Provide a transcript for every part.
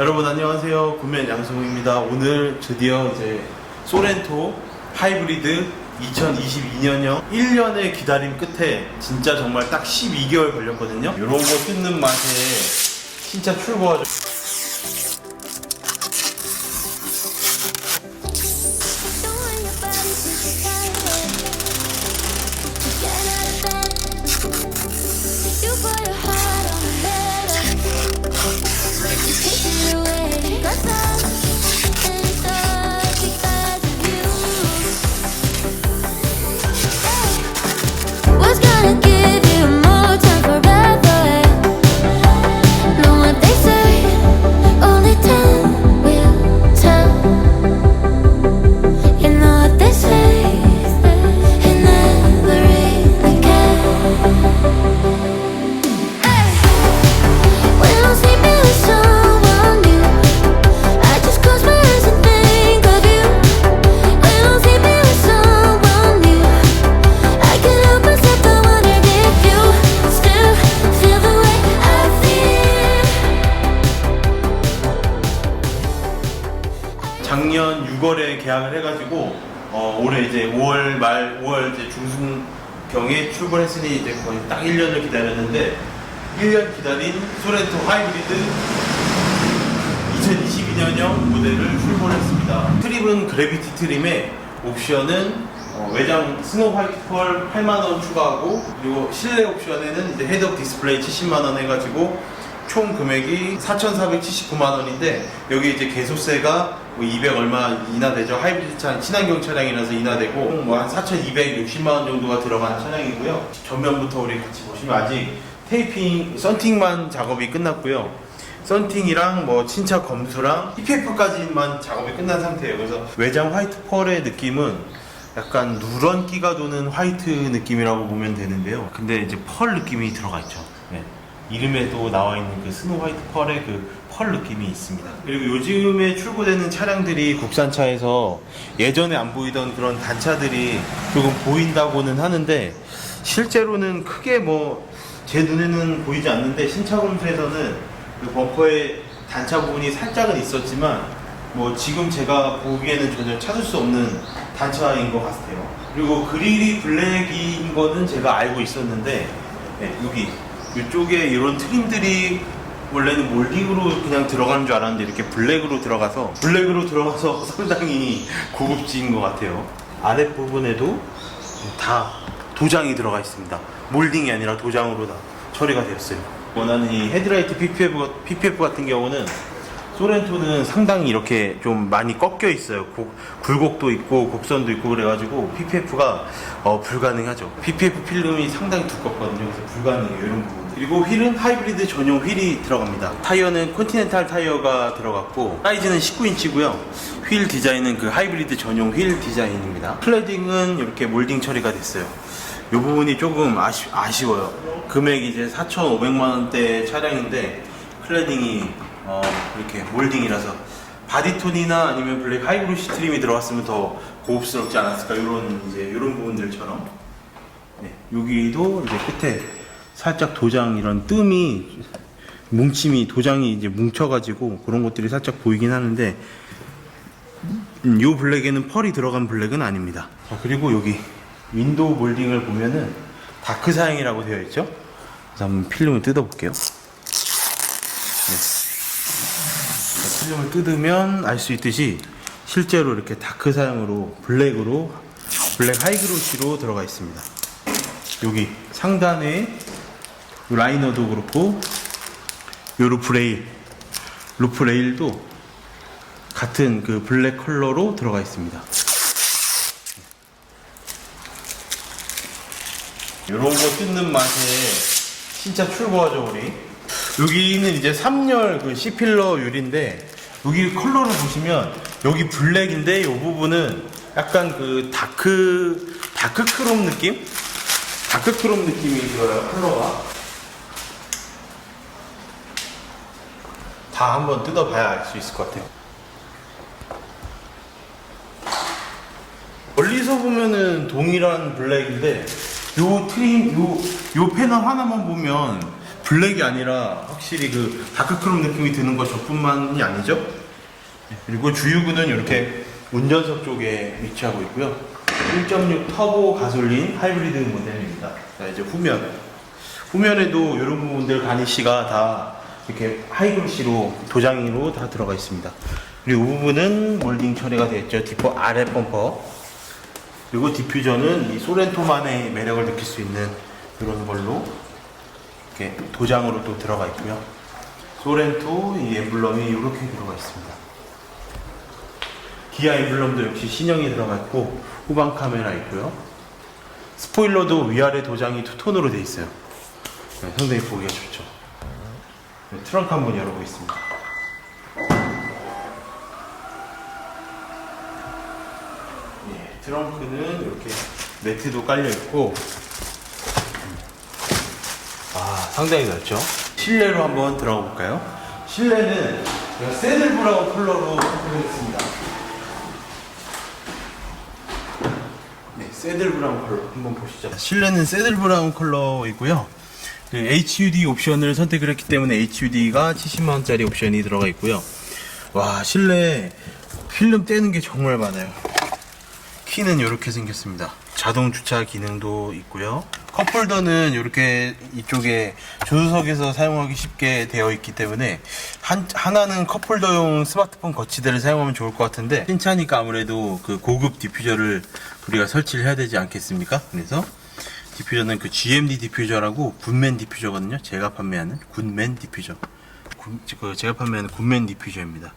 여러분 안녕하세요. 구면 양성우입니다. 오늘 드디어 이제 소렌토 하이브리드 2022년형 1년의 기다림 끝에 진짜 정말 딱 12개월 걸렸거든요. 이런 거 뜯는 맛에 진짜 출고하죠. 출고했으니 이제 거의 딱 1년을 기다렸는데 1년 기다린 소렌토 하이브리드 2022년형 모델을 출고했습니다. 트립은 그래비티 트림에 옵션은 어, 외장 스노우 화이트 펄 8만원 추가하고 그리고 실내 옵션에는 이제 헤드업 디스플레이 70만원 해가지고 총 금액이 4,479만 원인데 여기 이제 개소세가 뭐 200 얼마 인하되죠. 하이브리드 차 친환경 차량이라서 인하되고 뭐 한 4,260만 원 정도가 들어간 차량이고요. 전면부터 우리 같이 보시면 아직 테이핑, 썬팅만 작업이 끝났고요. 썬팅이랑 뭐 친차 검수랑 PPF까지만 작업이 끝난 상태예요. 그래서 외장 화이트 펄의 느낌은 약간 누런기가 도는 화이트 느낌이라고 보면 되는데요. 근데 이제 펄 느낌이 들어가 있죠. 네. 이름에도 나와 있는 그 스노 화이트 펄의 그 펄 느낌이 있습니다. 그리고 요즘에 출고되는 차량들이 국산차에서 예전에 안 보이던 그런 단차들이 조금 보인다고는 하는데 실제로는 크게 뭐 제 눈에는 보이지 않는데 신차 검수에서는 그 범퍼의 단차 부분이 살짝은 있었지만 뭐 지금 제가 보기에는 전혀 찾을 수 없는 단차인 것 같아요. 그리고 그릴이 블랙인 거는 제가 알고 있었는데 네, 여기 이쪽에 이런 트림들이 원래는 몰딩으로 그냥 들어가는 줄 알았는데 이렇게 블랙으로 들어가서 블랙으로 들어가서 상당히 고급진 것 같아요. 아랫부분에도 다 도장이 들어가 있습니다. 몰딩이 아니라 도장으로 다 처리가 되었어요. 원하는 이 헤드라이트 PPF, 가- PPF 같은 경우는 소렌토는 상당히 이렇게 좀 많이 꺾여 있어요. 곡- 굴곡도 있고 곡선도 있고 그래가지고 PPF가 어, 불가능하죠. PPF 필름이 상당히 두껍거든요. 그래서 불가능해요. 이런 부분. 그리고 휠은 하이브리드 전용 휠이 들어갑니다. 타이어는 컨티넨탈 타이어가 들어갔고 사이즈는 19인치고요. 휠 디자인은 그 하이브리드 전용 휠 디자인입니다. 클래딩은 이렇게 몰딩 처리가 됐어요. 이 부분이 조금 아쉬, 아쉬워요. 금액이 이제 4,500만 원대 차량인데 클래딩이 어, 이렇게 몰딩이라서 바디톤이나 아니면 블랙 하이브리드 트림이 들어갔으면 더 고급스럽지 않았을까 이런 이제 이런 부분들처럼 네, 여기도 이제 끝에 살짝 도장 이런 뜸이 뭉침이 도장이 이제 뭉쳐가지고 그런 것들이 살짝 보이긴 하는데 음, 요 블랙에는 펄이 들어간 블랙은 아닙니다. 자, 그리고 여기 윈도우 몰딩을 보면은 다크 사양이라고 되어 있죠. 그래서 한번 필름을 뜯어볼게요. 네. 자, 필름을 뜯으면 알 수 있듯이 실제로 이렇게 다크 사양으로 블랙으로 블랙 하이그로시로 들어가 있습니다. 여기 상단에 요 라이너도 그렇고 요 루프 레일 루프 레일도 같은 그 블랙 컬러로 들어가 있습니다. 이런 거 뜯는 맛에 진짜 출고하죠 우리. 여기는 이제 3열 그 C필러 유리인데 여기 컬러를 보시면 여기 블랙인데 이 부분은 약간 그 다크 다크 크롬 느낌? 다크 크롬 느낌이 들어요 컬러가. 다 한번 뜯어봐야 알 수 있을 것 같아요. 멀리서 보면은 동일한 블랙인데 요 트림 요, 요 패널 하나만 보면 블랙이 아니라 확실히 그 다크크롬 느낌이 드는 것 저뿐만이 아니죠. 네, 그리고 주유구는 이렇게 운전석 쪽에 위치하고 있고요. 1.6 터보 가솔린 하이브리드 모델입니다. 자, 이제 후면. 후면에도 이런 부분들 가니쉬가 다 이렇게 하이글씨로 도장으로 다 들어가 있습니다. 그리고 이 부분은 몰딩 처리가 되어 있죠. 디퍼 아래 범퍼. 그리고 디퓨저는 이 소렌토만의 매력을 느낄 수 있는 이런 걸로 이렇게 도장으로 또 들어가 있고요. 소렌토 이 엠블럼이 이렇게 들어가 있습니다. 기아 엠블럼도 역시 신형이 들어가 있고 후방 카메라 있고요. 스포일러도 위아래 도장이 투톤으로 되어 있어요. 네, 상당히 보기가 좋죠. 네, 트렁크 한번 열어보겠습니다. 예, 트렁크는 이렇게 매트도 깔려 있고 아 상당히 넓죠. 실내로 한번 들어가 볼까요? 실내는 제가 새들 브라운 컬러로 선택했습니다. 네, 새들 브라운 컬러 한번 보시죠. 실내는 새들 브라운 컬러이고요. 그 HUD 옵션을 선택을 했기 때문에 HUD가 70만 원짜리 옵션이 들어가 있고요. 와, 실내 필름 떼는 게 정말 많아요. 키는 이렇게 생겼습니다. 자동 주차 기능도 있고요. 컵홀더는 이렇게 이쪽에 조수석에서 사용하기 쉽게 되어 있기 때문에 한, 하나는 컵홀더용 스마트폰 거치대를 사용하면 좋을 것 같은데 신차니까 아무래도 그 고급 디퓨저를 우리가 설치를 해야 되지 않겠습니까? 그래서 디퓨저는 그 GMD 디퓨저라고 굿맨 디퓨저거든요. 제가 판매하는 굿맨 디퓨저. 군- 그 제가 판매하는 굿맨 디퓨저입니다.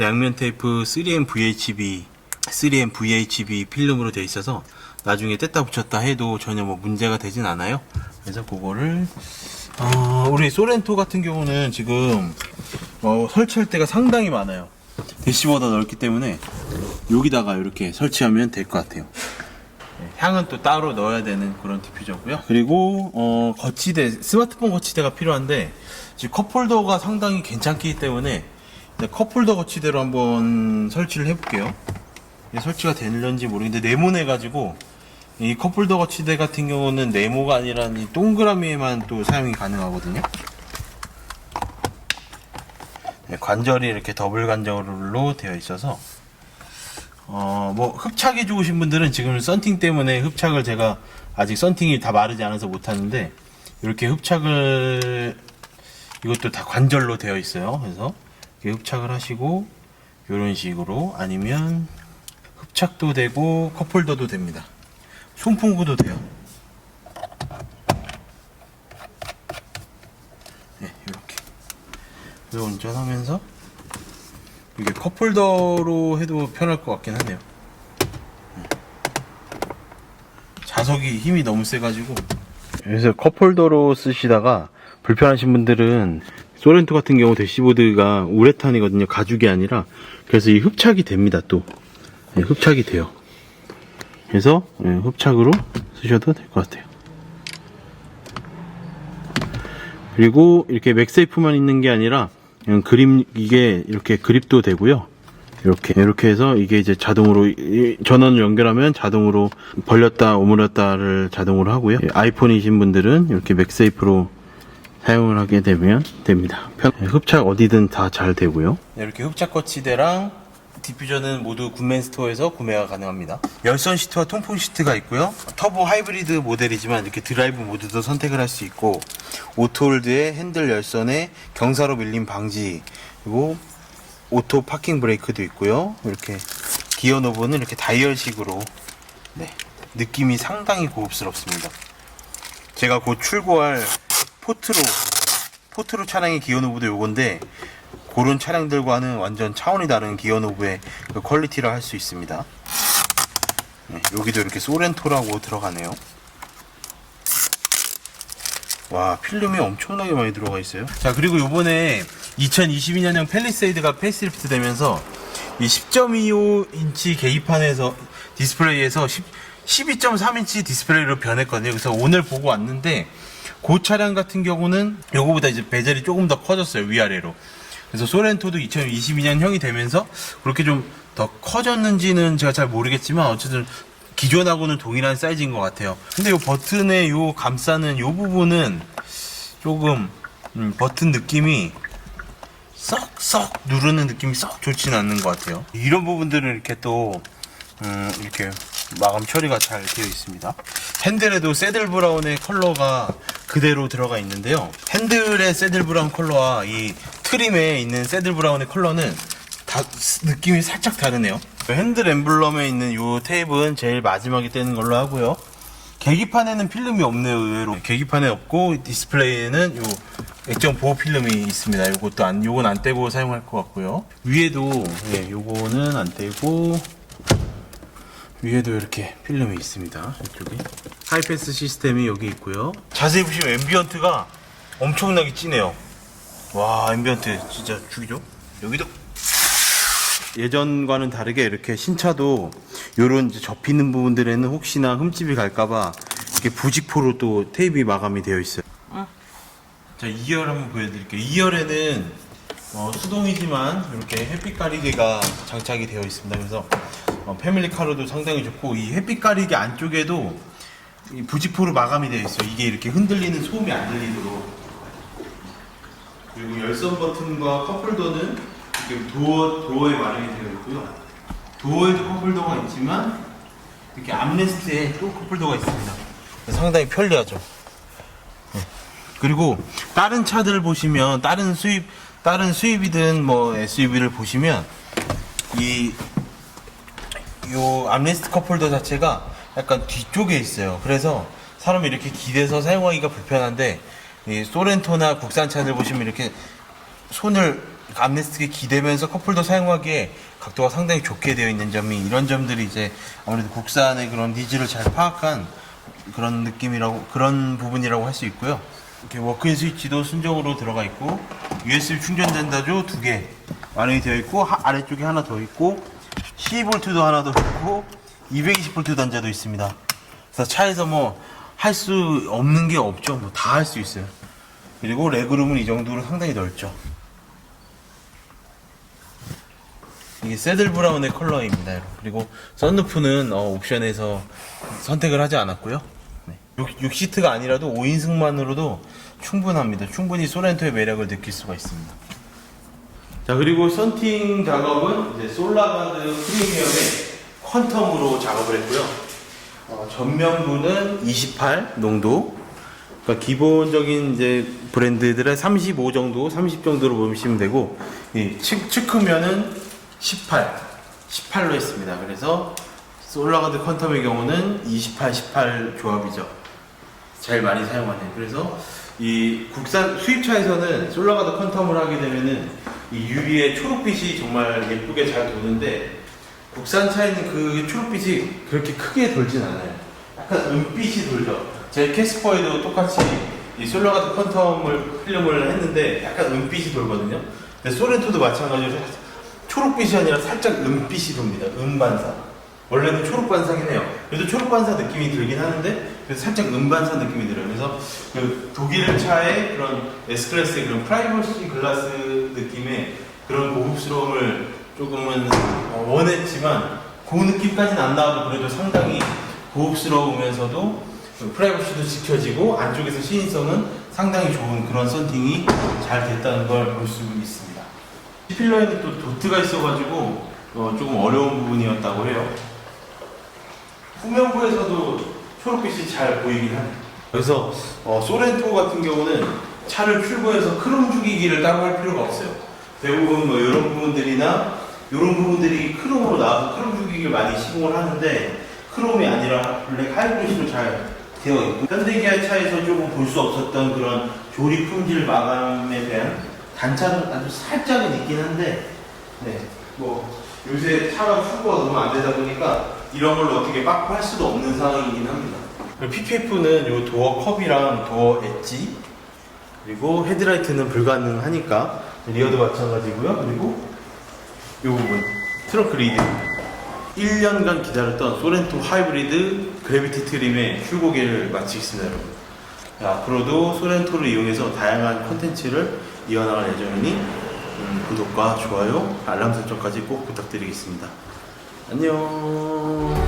양면 테이프 3M VHB, 3M VHB 필름으로 되어 있어서 나중에 뗐다 붙였다 해도 전혀 뭐 문제가 되진 않아요. 그래서 그거를 어, 우리 소렌토 같은 경우는 지금 어, 설치할 때가 상당히 많아요. 대시보다 넓기 때문에 여기다가 이렇게 설치하면 될 것 같아요. 네, 향은 또 따로 넣어야 되는 그런 디퓨저고요. 그리고 어, 거치대, 스마트폰 거치대가 필요한데 지금 컵홀더가 상당히 괜찮기 때문에 컵홀더 거치대로 한번 설치를 해볼게요. 설치가 되는지 모르겠는데 네모내 가지고 이 컵홀더 거치대 같은 경우는 네모가 아니라 이 동그라미에만 또 사용이 가능하거든요. 네, 관절이 이렇게 더블 관절로 되어 있어서 어, 뭐, 흡착이 좋으신 분들은 지금 썬팅 때문에 흡착을 제가 아직 썬팅이 다 마르지 않아서 못하는데, 이렇게 흡착을, 이것도 다 관절로 되어 있어요. 그래서, 흡착을 하시고, 이런 식으로, 아니면, 흡착도 되고, 컵홀더도 됩니다. 손풍구도 돼요. 네, 이렇게. 그리고 운전하면서, 이게 컵홀더로 해도 편할 것 같긴 하네요. 음. 자석이 힘이 너무 세가지고. 그래서 컵홀더로 쓰시다가 불편하신 분들은 소렌토 같은 경우 대시보드가 우레탄이거든요. 가죽이 아니라. 그래서 이 흡착이 됩니다. 또 네, 흡착이 돼요. 그래서 네, 흡착으로 쓰셔도 될 것 같아요. 그리고 이렇게 맥세이프만 있는 게 아니라 그림 이게 이렇게 그립도 되고요. 이렇게 이렇게 해서 이게 이제 자동으로 이- 전원을 연결하면 자동으로 벌렸다 오므렸다를 자동으로 하고요. 예, 아이폰이신 분들은 이렇게 맥세이프로 사용을 하게 되면 됩니다. 편- 예, 흡착 어디든 다 잘 되고요. 이렇게 흡착 거치대랑 디퓨저는 모두 굿맨 스토어에서 구매가 가능합니다. 열선 시트와 통풍 시트가 있고요. 터보 하이브리드 모델이지만 이렇게 드라이브 모드도 선택을 할 수 있고 오토홀드의 핸들 열선에 경사로 밀림 방지 그리고 오토 파킹 브레이크도 있고요. 이렇게 기어 노브는 이렇게 다이얼식으로 네, 느낌이 상당히 고급스럽습니다. 제가 곧 출고할 포트로 포트로 차량의 기어 노브도 요건데 그런 차량들과는 완전 차원이 다른 기어 노브의 그 퀄리티를 할 수 있습니다. 네, 여기도 이렇게 소렌토라고 들어가네요. 와 필름이 엄청나게 많이 들어가 있어요. 자 그리고 요번에 2022년형 펠리세이드가 페이스리프트 되면서 이 10.25인치 계기판에서 디스플레이에서 10, 12.3인치 디스플레이로 변했거든요. 그래서 오늘 보고 왔는데 그 차량 같은 경우는 요거보다 이제 베젤이 조금 더 커졌어요 위아래로. 그래서 소렌토도 2022년형이 되면서 그렇게 좀 더 커졌는지는 제가 잘 모르겠지만 어쨌든 기존하고는 동일한 사이즈인 것 같아요. 근데 이 버튼의 요 감싸는 요 부분은 조금 음, 버튼 느낌이 썩썩 누르는 느낌이 썩 좋지는 않는 것 같아요. 이런 부분들은 이렇게 또 음, 이렇게 마감 처리가 잘 되어 있습니다. 핸들에도 새들 브라운의 컬러가 그대로 들어가 있는데요. 핸들의 새들 브라운 컬러와 이 트림에 있는 새들 브라운의 컬러는 다 느낌이 살짝 다르네요. 핸들 엠블럼에 있는 이 테이프는 제일 마지막에 떼는 걸로 하고요. 계기판에는 필름이 없네요, 의외로. 계기판에 없고 디스플레이에는 요 액정 보호 필름이 있습니다. 요것도 안, 요건 안 떼고 사용할 것 같고요. 위에도, 예, 요거는 안 떼고, 위에도 이렇게 필름이 있습니다. 이쪽에. 하이패스 시스템이 여기 있고요. 자세히 보시면 앰비언트가 엄청나게 진해요. 와, 앰비언트 진짜 죽이죠? 여기도 예전과는 다르게 이렇게 신차도 요런 이제 접히는 부분들에는 혹시나 흠집이 갈까봐 이렇게 부직포로 또 테이프 마감이 되어 있어요. 자, 2열 한번 보여드릴게요. 2열에는 어, 수동이지만 이렇게 햇빛 가리개가 장착이 되어 있습니다. 그래서 어, 패밀리 카로도 상당히 좋고 이 햇빛 가리개 안쪽에도 이 부직포로 마감이 되어 있어요. 이게 이렇게 흔들리는 소음이 안 들리도록. 그리고 열선 버튼과 컵홀더는 이렇게 도어, 도어에 마련이 되어 있고요. 도어에도 컵홀더가 있지만 이렇게 암레스트에 또 컵홀더가 있습니다. 상당히 편리하죠. 네. 그리고 다른 차들 보시면 다른 수입 다른 수입이든 뭐 SUV를 보시면 이 요 암레스트 컵홀더 자체가 약간 뒤쪽에 있어요. 그래서 사람이 이렇게 기대서 사용하기가 불편한데 이 소렌토나 국산 차들 보시면 이렇게 손을 암레스트에 기대면서 컵홀더 사용하기에 각도가 상당히 좋게 되어 있는 점이 이런 점들이 이제 아무래도 국산의 그런 니즈를 잘 파악한 그런 느낌이라고 그런 부분이라고 할 수 있고요. 이렇게 워크인 스위치도 순정으로 들어가 있고 USB 충전 단자조 두개 마련이 되어 있고 하- 아래쪽에 하나 더 있고 12V도 하나 더 있고 220V 단자도 있습니다. 그래서 차에서 뭐 할 수 없는 게 없죠. 뭐 다 할 수 있어요. 그리고 레그룸은 이 정도로 상당히 넓죠. 이게 새들 브라운의 컬러입니다. 그리고 썬루프는 어, 옵션에서 선택을 하지 않았고요. 네. 6, 시트가 아니라도 5인승만으로도 충분합니다. 충분히 소렌토의 매력을 느낄 수가 있습니다. 자 그리고 썬팅 작업은 이제 솔라가드 프리미엄의 퀀텀으로 작업을 했고요. 어, 전면부는 28 농도. 그러니까 기본적인 이제 브랜드들의 35 정도, 30 정도로 보시면 되고, 이 측, 측크면은 18, 18로 했습니다. 그래서 솔라가드 퀀텀의 경우는 28, 18 조합이죠. 제일 많이 사용하는. 그래서 이 국산 수입차에서는 솔라가드 컨텀을 하게 되면은 이 유리의 초록빛이 정말 예쁘게 잘 도는데 국산 차에는 그 초록빛이 그렇게 크게 돌진 않아요. 약간 은빛이 돌죠. 제 캐스퍼에도 똑같이 이 솔라가드 컨텀을 필름을 했는데 약간 은빛이 돌거든요. 근데 소렌토도 마찬가지로 초록빛이 아니라 살짝 은빛이 돕니다. 은반사. 원래는 초록반사긴 해요. 그래도 초록반사 느낌이 들긴 하는데 그래서 살짝 은반사 느낌이 들어요. 그래서 그 독일 차의 그런 S클래스의 그런 프라이버시 글라스 느낌의 그런 고급스러움을 조금은 어, 원했지만 그 느낌까지는 안 나와도 그래도 상당히 고급스러우면서도 그 프라이버시도 지켜지고 안쪽에서 시인성은 상당히 좋은 그런 썬팅이 잘 됐다는 걸 볼 수 있습니다. 필러에는 또 도트가 있어가지고 어, 조금 어려운 부분이었다고 해요. 후면부에서도 초록빛이 잘 보이긴 하네요. 그래서 어, 소렌토 같은 경우는 차를 출고해서 크롬 죽이기를 따로 할 필요가 없어요. 대부분 뭐 이런 부분들이나 이런 부분들이 크롬으로 나와서 크롬 죽이기를 많이 시공을 하는데 크롬이 아니라 블랙 하이브리드로 잘 되어 있고 현대기아 차에서 조금 볼 수 없었던 그런 조립 품질 마감에 대한 단차는 아주 살짝은 있긴 한데 네, 뭐 요새 차가 출고가 너무 안 되다 보니까 이런 걸로 어떻게 빠꾸 할 수도 없는 상황이긴 합니다. PPF는 요 도어 컵이랑 도어 엣지 그리고 헤드라이트는 불가능하니까 리어도 마찬가지고요. 그리고 요 부분 트렁크 리드 1년간 기다렸던 소렌토 하이브리드 그래비티 트림의 출고기를 마치겠습니다, 여러분. 자, 앞으로도 소렌토를 이용해서 다양한 콘텐츠를 이어나갈 예정이니 음, 구독과 좋아요, 알람 설정까지 꼭 부탁드리겠습니다. 안녕.